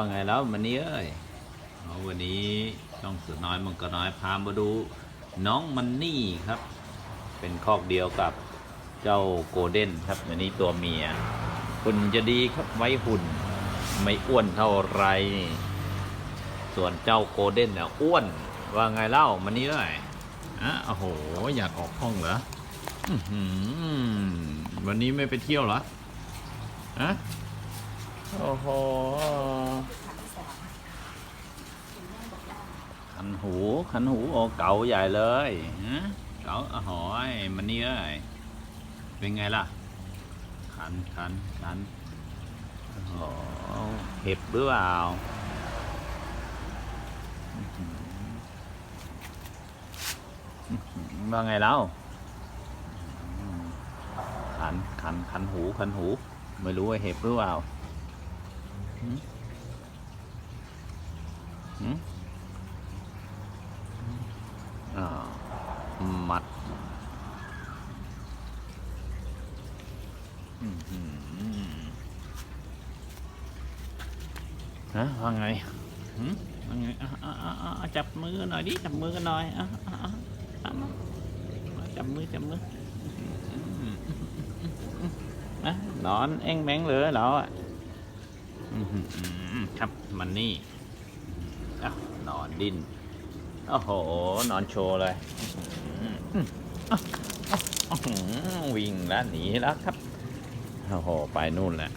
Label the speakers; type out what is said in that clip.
Speaker 1: ว่าไงแล้ววันนี้เอ้ยวันนี้น้องเสือน้อยมังกรน้อยพามาดู น้องมันนี่ครับ เป็นคอกเดียวกับเจ้าโกลเด้นครับอันนี้ตัวเมียหุ่นจะดีครับไว้หุ่น ไม่อ้วนเท่าไร ส่วนเจ้าโกลเด้นเนี่ยอ้วนว่าไงเล่ามันนี่เอ้ยอะโอ้โหอยากออกห้องเหรออื้อหือวันนี้ไม่ไปเที่ยวเหรออะโอ้โห ขันหูขันหูโอ้เก๋าใหญ่เลยฮะเก๋าอ้โหยมันนี่เอ้ยเป็นไงล่ะ ขันขันขันโอ้เห็บหรือเปล่าอื้ออว่าไงแล้วขันขันขันหูขันหู ไม่รู้ว่าเห็บหรือเปล่าหืมหืม อ่า มัดฮะว่าไงหืมว่าไงจับมือหน่อยดิ จับมือกันหน่อยอะจับมือ จับมือนะนอนเอ็งแมงเลยเหรออะอื้อหือครับมันนี่นอนดิ้น โอ้โห นอนโชว์เลย วิ่งแล้วหนีแล้วครับ โอ้โห ไปนู่นแหละ